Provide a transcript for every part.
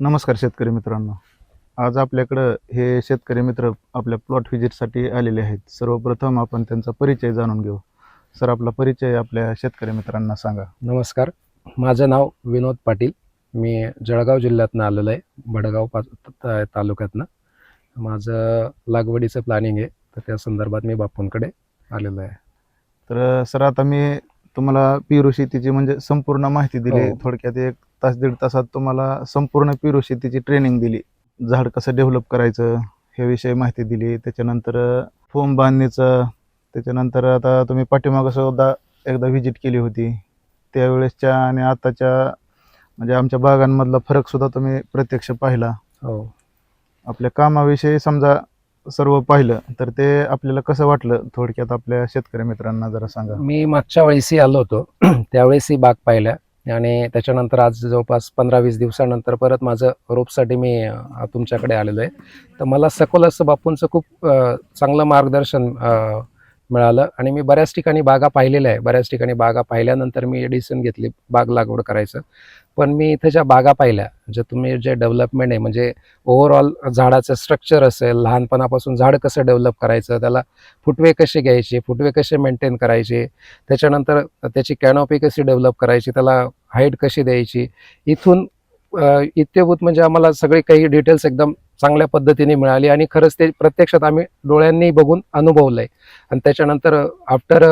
नमस्कार शेतकरी मित्रांनो. आज आपल्याकडं हे शेतकरी मित्र आपल्या प्लॉट व्हिजिटसाठी आलेले आहेत. सर्वप्रथम आपण त्यांचा परिचय जाणून घेऊ. सर आपला परिचय आपल्या शेतकरी मित्रांना सांगा. नमस्कार. माझं नाव विनोद पाटील. मी जळगाव जिल्ह्यातनं आलेलो आहे बडगाव पा त- तालुक्यातनं. माझं लागवडीचं प्लॅनिंग आहे तर त्या संदर्भात मी बापूंकडे आलेलो आहे. तर सर आता मी तुम्हाला पेरू शेतीची म्हणजे संपूर्ण माहिती दिली. हो. थोडक्यात एक तास दीड तासात तुम्हाला संपूर्ण पेरू शेतीची ट्रेनिंग दिली. झाड कसं डेव्हलप करायचं हे विषयी माहिती दिली. त्याच्यानंतर फोम बांधणीचं त्याच्यानंतर आता तुम्ही पाठीमागं सुद्धा एकदा व्हिजिट केली होती. त्यावेळेसच्या आणि आताच्या म्हणजे आमच्या बागांमधला फरक सुद्धा तुम्ही प्रत्यक्ष पाहिला. हो. आपल्या कामाविषयी समजा सर्व पाहिलं तर ते आपल्याला कसं वाटलं? थोडक्यात आपल्या शेतकरी मित्रांना जरा सांगा. मी मागच्या वेळेसही आलो होतो. त्यावेळेसही बाग पाहिल्या आणि त्याच्यानंतर आज जवळपास पंधरा वीस दिवसानंतर परत माझं रोपसाठी मी तुमच्याकडे आलेलो आहे. तर मला सखोल असं बापूंचं खूप चांगलं मार्गदर्शन मिळालं आणि मी बऱ्याच ठिकाणी बागा पाहिलेल्या आहे. बऱ्याच ठिकाणी बागा पाहिल्यानंतर मी डिसिजन घेतली बाग लागवड करायचं. पण मी इथे ज्या बागा पाहिल्या जे तुम्ही जे डेव्हलपमेंट आहे म्हणजे ओव्हरऑल झाडाचं स्ट्रक्चर असेल लहानपणापासून झाड कसं डेव्हलप करायचं त्याला फुटवे कसे घ्यायचे फुटवे कसे मेंटेन करायचे त्याच्यानंतर त्याची कॅनॉपी कशी डेव्हलप करायची त्याला हाईट कशी द्यायची? इथून इत्यभूत म्हणजे आम्हाला सगळे काही डिटेल्स एकदम चांगल्या पद्धतीने मिळाली आणि खरंच ते प्रत्यक्षात आम्ही डोळ्यांनी बघून अनुभवलंय. आणि त्याच्यानंतर आफ्टर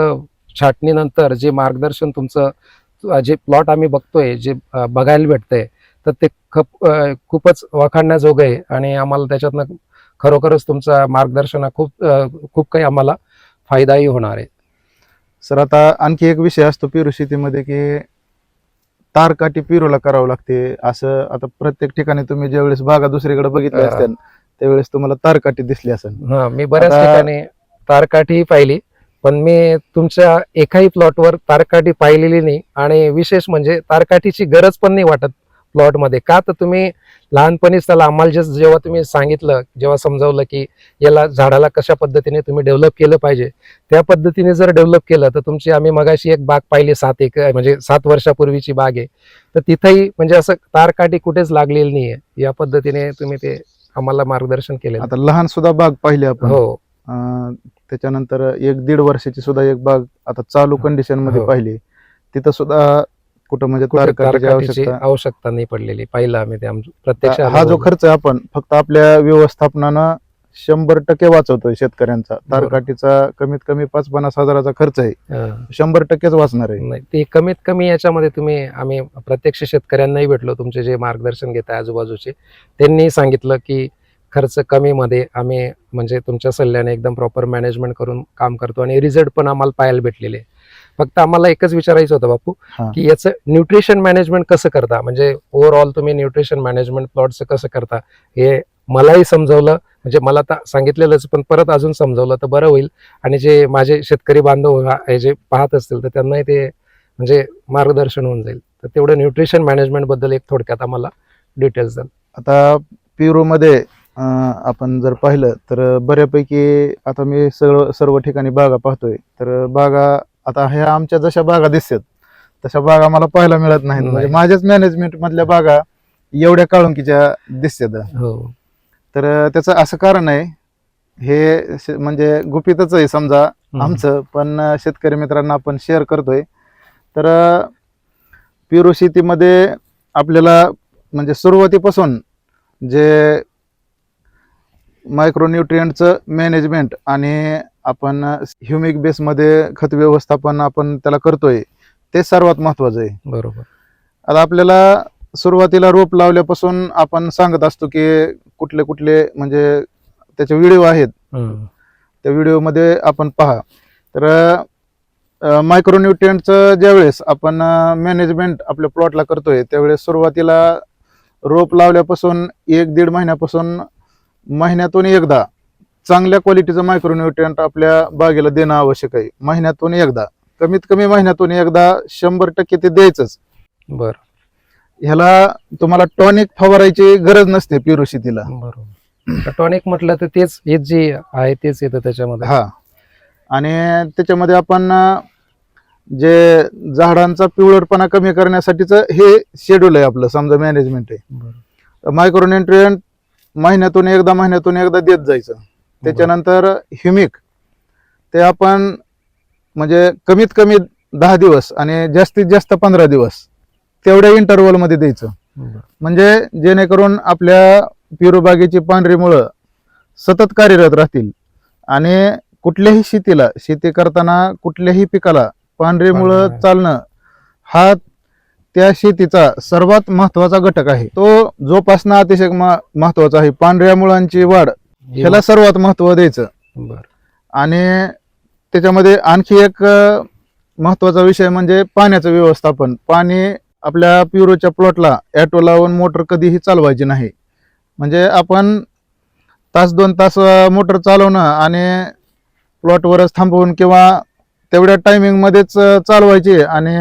छाटणीनंतर जे मार्गदर्शन तुमचं जे प्लॉट आम्ही बघतोय जे बघायला भेटतंय तर ते खप खूपच वाखाणण्याजोगं आहे. आणि आम्हाला त्याच्यातनं खरोखरच तुमचा मार्गदर्शन हा खूप खूप काही आम्हाला फायदाही होणार आहे. सर आता आणखी एक विषय असतो पेरू की तारकाठी पेरूला करावं लागते. असं आता प्रत्येक ठिकाणी तुम्ही ज्यावेळेस बागा दुसरीकडे बघितल्या. असत्या त्यावेळेस तुम्हाला तारकाठी दिसली असेल. हा मी बऱ्याच आता- ठिकाणी तारकाठी पाहिली पण मी तुमच्या एकाही प्लॉटवर तारकाठी पाहिलेली नाही. आणि विशेष म्हणजे तारकाठीची गरज पण नाही वाटत. प्लॉटमध्ये. का तर तुम्ही लहानपणीच त्याला आम्हाला जे जेव्हा तुम्ही सांगितलं जेव्हा समजावलं की याला झाडाला कशा पद्धतीने तुम्ही डेव्हलप केलं पाहिजे त्या पद्धतीने जर डेव्हलप केलं तर तुमची आम्ही मगाशी एक बाग पाहिली सात एक म्हणजे सात वर्षापूर्वीची बाग आहे. तर तिथेही म्हणजे असं तारकाठी कुठेच लागलेली नाहीये. या पद्धतीने तुम्ही ते आम्हाला मार्गदर्शन केले आता लहान सुद्धा बाग पाहिली आपण. हो. त्याच्यानंतर एक दीड वर्षाची सुद्धा एक बाग आता चालू कंडिशनमध्ये हो. पाहिली. तिथं सुद्धा कुठं म्हणजे कुठे आवश्यकता आवश्यकता नाही पडलेली पाहिलं आम्ही ते आम- प्रत्यक्ष हा जो. खर्च आहे आपण फक्त आपल्या व्यवस्थापनानं शंभर टक्के वाचवतोय शेतकऱ्यांचा तारकाठीचा कमीत कमी पाच पन्नास हजाराचा खर्च आहे हा. शंभर टक्केच वाचणार आहे नाही ते कमीत कमी याच्यामध्ये तुम्ही आम्ही प्रत्यक्ष शेतकऱ्यांनाही भेटलो तुमचे जे मार्गदर्शन घेत आहे आजूबाजूचे त्यांनी सांगितलं की खर्च कमीमध्ये आम्ही म्हणजे तुमच्या सल्ल्याने एकदम प्रॉपर मॅनेजमेंट करून काम करतो आणि रिझल्ट पण आम्हाला पाहायला भेटलेले आहे. फक्त आम्हाला एकच विचारायचं होतं बापू हा. की याचं न्यूट्रिशन मॅनेजमेंट कसं करता? म्हणजे ओव्हरऑल तुम्ही न्यूट्रिशन मॅनेजमेंट प्लॉटचं कसं करता? हे मलाही समजवलं म्हणजे मला तर सांगितलेलंच पण परत अजून समजवलं तर बरं होईल. आणि जे माझे शेतकरी बांधव हा- हे जे पाहत असतील तर त्यांनाही ते म्हणजे मार्गदर्शन होऊन जाईल. तर तेवढं न्यूट्रिशन मॅनेजमेंटबद्दल एक थोडक्यात आम्हाला डिटेल्स द्याल आता पेरूमध्ये अं, आपण जर पाहिलं तर बऱ्यापैकी आता मी सर्व सर्व ठिकाणी बागा पाहतोय. तर बागा आता ह्या आमच्या जशा बागा दिसतात तशा बागा मला पाहायला मिळत नाहीत. नाही. म्हणजे माझ्याच मॅनेजमेंट मधल्या बागा एवढ्या काळुंकीच्या दिसतात. हो. तर त्याचं असं कारण आहे हे म्हणजे गुपितच आहे समजा आमचं पण शेतकरी मित्रांना आपण शेअर करतोय. तर पेरू शेतीमध्ये आपल्याला म्हणजे सुरुवातीपासून जे मायक्रोन्युट्रियंटचं मॅनेजमेंट आणि आपण ह्युमिक बेसमध्ये खत व्यवस्थापन आपण त्याला करतोय ते सर्वात महत्वाचं आहे. बरोबर. आता आपल्याला सुरुवातीला रोप लावल्यापासून आपण सांगत असतो की कुठले कुठले म्हणजे त्याचे व्हिडिओ आहेत. त्या व्हिडिओमध्ये आपण पहा. तर मायक्रोन्युट्रियंटचं ज्यावेळेस आपण मॅनेजमेंट आपल्या प्लॉटला करतोय त्यावेळेस सुरुवातीला रोप लावल्यापासून एक दीड महिन्यापासून महिन्यातून एकदा चांगल्या क्वालिटीचं मायक्रोन्युट्रियंट आपल्या बागेला देणं आवश्यक आहे. महिन्यातून एकदा कमीत कमी महिन्यातून एकदा शंभर टक्के ते द्यायचंच. बर. ह्याला तुम्हाला टॉनिक फवारायची गरज नसते पेरू शेतीला. बरोबर. टॉनिक म्हटलं तर तेच हेच जे आहे तेच येतं त्याच्यामध्ये. हा. आणि त्याच्यामध्ये आपण जे झाडांचा पिवळटपणा कमी करण्यासाठीच हे शेड्यूल आहे आपलं समजा मॅनेजमेंट आहे. मायक्रोन्युट्रियंट महिन्यातून एकदा महिन्यातून एकदा देत जायचं. त्याच्यानंतर ह्युमिक. ते आपण म्हणजे कमीत कमी दहा दिवस आणि जास्तीत जास्त पंधरा दिवस तेवढ्या इंटरवलमध्ये द्यायचं. म्हणजे जेणेकरून आपल्या पिरूबागेची पांढरी मुळं सतत कार्यरत राहतील. आणि कुठल्याही शेतीला शेती करताना कुठल्याही पिकाला पांढरी मुळं. चालणं हा त्या शेतीचा सर्वात महत्त्वाचा घटक आहे. तो जोपासणं अतिशय म- महत्त्वाचा आहे. पांढऱ्या मुळांची वाढ ह्याला सर्वात महत्त्व द्यायचं. बरं. आणि त्याच्यामध्ये आणखी एक महत्त्वाचा विषय म्हणजे पाण्याचं व्यवस्थापन. पाणी आपल्या प्युरोच्या प्लॉटला ॲटो लावून मोटर कधीही चालवायची नाही. म्हणजे आपण तास दोन तास मोटर चालवणं आणि प्लॉटवरच थांबवून किंवा तेवढ्या टायमिंगमध्येच चालवायची आणि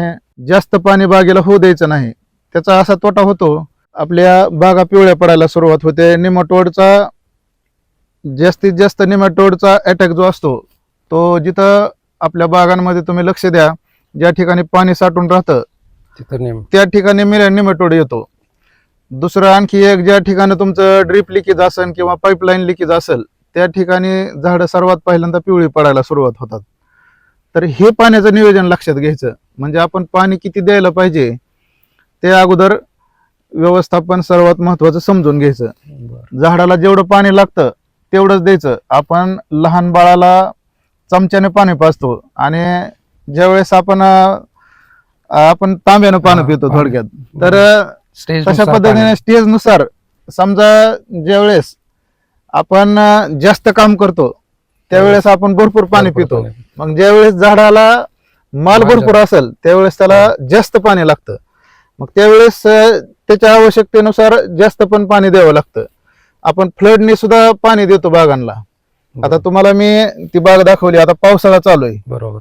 जास्त पाणी बागेला होऊ द्यायचं नाही. त्याचा असा तोटा होतो. आपल्या बागा पिवळ्या पडायला सुरुवात होते. निमटोडचा जास्तीत जास्त निमॅटोडचा अटॅक जो असतो तो जिथं आपल्या बागांमध्ये तुम्ही लक्ष द्या ज्या ठिकाणी पाणी साठून राहतं तिथं त्या ठिकाणी मिरा निमॅटोड येतो. दुसरं आणखी एक ज्या ठिकाणी तुमचं ड्रीप लिकेज असेल किंवा पाईपलाईन लिकेज असेल त्या ठिकाणी झाडं सर्वात पहिल्यांदा पिवळी पडायला सुरुवात होतात. तर हे पाण्याचं नियोजन लक्षात घ्यायचं. म्हणजे आपण पाणी किती द्यायला पाहिजे ते अगोदर व्यवस्थापन सर्वात महत्वाचं समजून घ्यायचं. झाडाला जेवढं पाणी लागतं तेवढंच द्यायचं. आपण लहान बाळाला चमच्याने पाणी पाजतो आणि ज्यावेळेस आपण आपण तांब्यानं पाणी हा, पितो. थोडक्यात तर तशा पद्धतीने स्टेजनुसार समजा ज्यावेळेस आपण जास्त काम करतो त्यावेळेस आपण भरपूर पाणी पितो. मग ज्यावेळेस झाडाला माल भरपूर असेल त्यावेळेस त्याला जास्त पाणी लागतं. मग त्यावेळेस त्याच्या आवश्यकतेनुसार जास्त पण पाणी द्यावं लागतं. आपण फ्लडने सुद्धा पाणी देतो बागांना. आता तुम्हाला मी ती बाग दाखवली आता पावसाळा चालू आहे. बरोबर.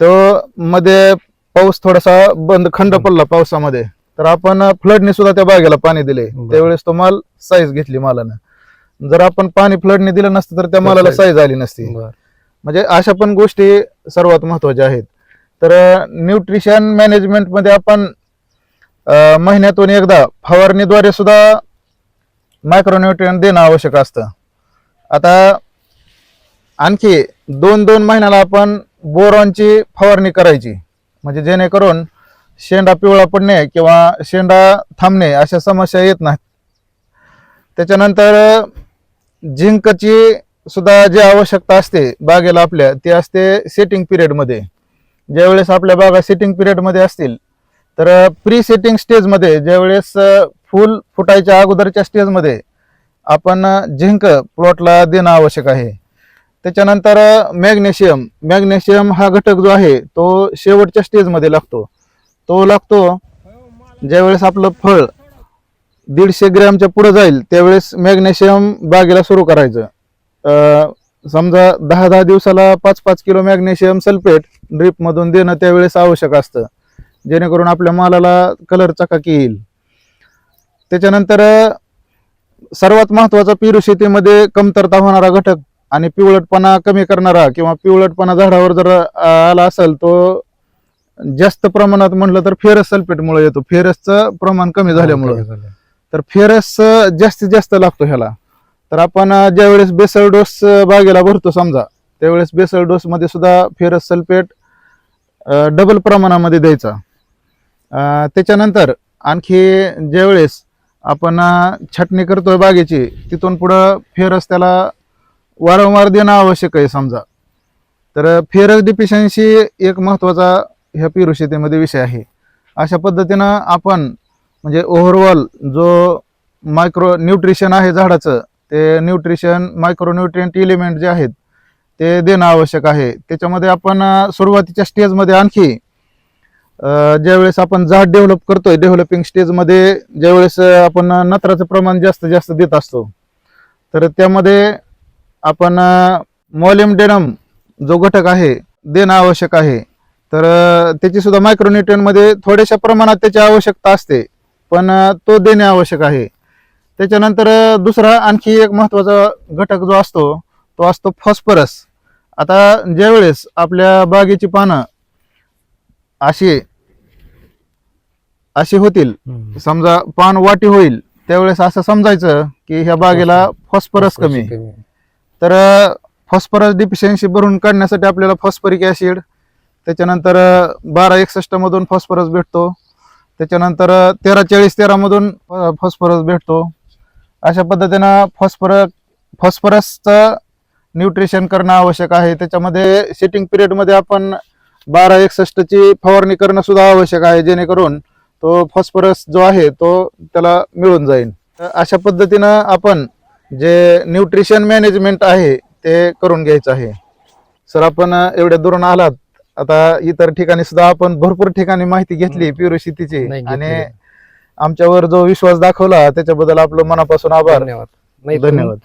तो मध्ये पाऊस थोडासा बंद खंड पडला पावसामध्ये. तर आपण फ्लडने सुद्धा त्या बागेला पाणी दिले. त्यावेळेस तो माल साईज घेतली मालानं. जर आपण पाणी फ्लडने दिलं नसतं तर त्या मालाला साईज आली नसती. म्हणजे अशा पण गोष्टी सर्वात महत्त्वाच्या आहेत. तर न्यूट्रिशन मॅनेजमेंटमध्ये आपण महिन्यातून एकदा फवारणीद्वारे सुद्धा मायक्रोन्युट्रियन देणं आवश्यक असतं. आता आणखी दोन दोन महिन्याला आपण बोरॉनची फवारणी करायची. म्हणजे जेणेकरून शेंडा पिवळा पडणे किंवा शेंडा थांबणे अशा समस्या येत नाहीत. त्याच्यानंतर झिंकची सुद्धा जी आवश्यकता असते बागेला आपल्या ती असते सेटिंग पिरियडमध्ये ज्यावेळेस आपल्या बागा सेटिंग पिरियडमध्ये असतील तर प्री सेटिंग स्टेजमध्ये ज्यावेळेस फुल फुटायच्या अगोदरच्या स्टेजमध्ये आपण झिंक प्लॉटला देणं आवश्यक आहे. त्याच्यानंतर मॅग्नेशियम. मॅग्नेशियम हा घटक जो आहे तो शेवटच्या स्टेजमध्ये लागतो. तो लागतो ज्यावेळेस आपलं फळ दीडशे ग्रॅमच्या पुढं जाईल त्यावेळेस मॅग्नेशियम बागेला सुरू करायचं. समजा दहा दहा दिवसाला पाच पाच किलो मॅग्नेशियम सल्फेट ड्रिपमधून देणं त्यावेळेस आवश्यक असतं. जेणेकरून आपल्या मालाला कलर चकाकी येईल. त्याच्यानंतर सर्वात महत्त्वाचा पेरू शेतीमध्ये कमतरता होणारा घटक आणि पिवळटपणा कमी करणारा किंवा पिवळटपणा झाडावर जर आला असेल तो जास्त प्रमाणात म्हटलं तर फेरस सल्फेटमुळे येतो. फेरसचं प्रमाण कमी झाल्यामुळं. तर फेरस जास्तीत जास्त लागतो ह्याला. तर आपण ज्यावेळेस बेसल डोस बागेला भरतो समजा त्यावेळेस बेसल डोस मध्ये सुद्धा फेरस सल्फेट डबल प्रमाणामध्ये द्यायचा. त्याच्यानंतर आणखी ज्यावेळेस आपण छटणी छाटणी करतोय बागेची तिथून पुढं फेरस त्याला वारंवार देणं आवश्यक आहे समजा. तर फेरस डिफिशियन्सी एक महत्त्वाचा ह्या पेरू विषय आहे. अशा पद्धतीनं आपण म्हणजे ओव्हरऑल जो मायक्रो न्यूट्रिशन आहे झाडाचं ते न्यूट्रिशन मायक्रो न्यूट्रियंट इलिमेंट जे आहेत ते देणं आवश्यक आहे. त्याच्यामध्ये आपण सुरुवातीच्या स्टेजमध्ये आणखी ज्यावेळेस आपण झाड डेव्हलप करतोय डेव्हलपिंग स्टेजमध्ये ज्यावेळेस आपण नत्राचं प्रमाण जास्त जास्त देत असतो तर त्यामध्ये आपण मॉलिमडेनम जो घटक आहे देणं आवश्यक आहे. तर त्याची सुद्धा मायक्रोन्युट्रियनमध्ये थोड्याशा प्रमाणात त्याची आवश्यकता असते पण तो देणे आवश्यक आहे. त्याच्यानंतर दुसरा आणखी एक महत्त्वाचा घटक जो असतो तो असतो फॉस्फरस आता ज्यावेळेस आपल्या बागेची पानं अशी अशी होतील. समजा पान वाटी होईल त्यावेळेस असं समजायचं की ह्या बागेला फॉस्फरस कमी आहे. तर फॉस्फरस डिफिशियन्सी भरून काढण्यासाठी आपल्याला फॉस्फरिक ऍसिड त्याच्यानंतर बारा एकसष्ट मधून फॉस्फरस भेटतो त्याच्यानंतर तेरा चाळीस तेरा मधून फॉस्फरस भेटतो अशा पद्धतीनं फॉस्फर फॉस्फरसचं न्यूट्रिशन करणं आवश्यक आहे त्याच्यामध्ये सिटिंग पिरियडमध्ये आपण बारा एकसष्टची फवारणी करणं सुद्धा आवश्यक आहे जेणेकरून तो फॉस्फरस जो आहे तो त्याला मिळून जाईल. तर अशा पद्धतीनं आपण जे न्यूट्रिशन मॅनेजमेंट आहे ते करून घ्यायचं आहे. सर आपण एवढ्या दुरून आलात. आता इतर ठिकाणी सुद्धा आपण भरपूर ठिकाणी माहिती घेतली पिरू शेतीची. आणि. आमच्यावर जो विश्वास दाखवला त्याच्याबद्दल आपलं मनापासून आभार. धन्यवाद. नाही धन्यवाद.